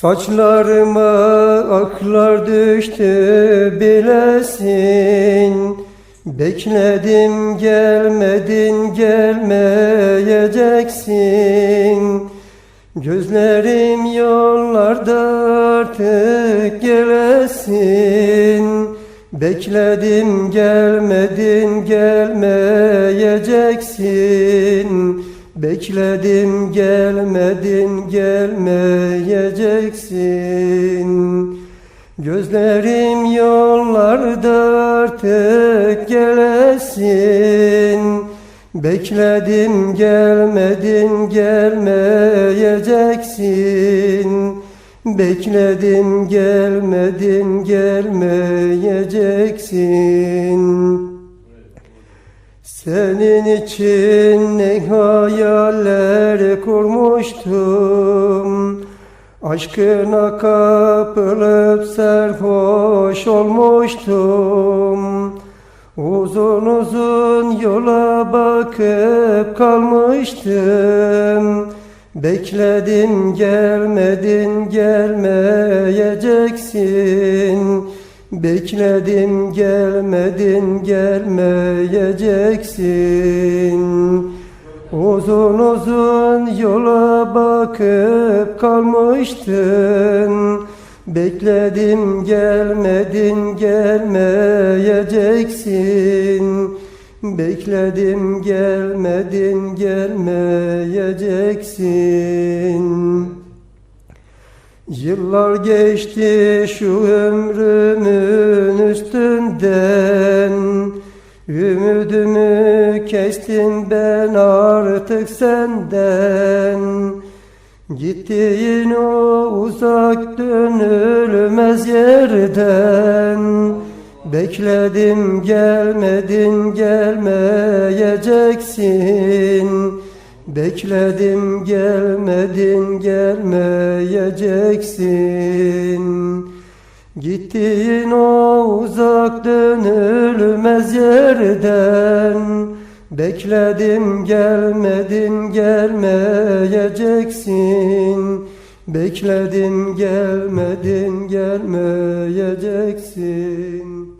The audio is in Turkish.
Saçlarıma aklar düştü bilesin. Bekledim gelmedin gelmeyeceksin. Gözlerim yollarda artık gelesin. Bekledim gelmedin gelmeyeceksin Bekledim gelmedin gelmeyeceksin. Gözlerim yollarda artık gelesin. Bekledim gelmedin gelmeyeceksin. Bekledim gelmedin gelmeyeceksin senin için ne hayaller kurmuştum. Aşkına kapılıp serhoş olmuştum. Uzun uzun yola bakıp kalmıştım. Bekledim gelmedin gelmeyeceksin Bekledim gelmedin gelmeyeceksin. Uzun uzun yola bakıp kalmıştın. Bekledim gelmedin gelmeyeceksin. Bekledim gelmedin gelmeyeceksin Yıllar geçti şu ömrümün üstünden. Ümidimi kestim ben artık senden. Gittiğin o uzak dönülmez yerden. Bekledim gelmedin gelmeyeceksin Bekledim gelmedin gelmeyeceksin. Gittiğin o uzak dönülmez yerden. Bekledim gelmedin gelmeyeceksin. Bekledim gelmedin gelmeyeceksin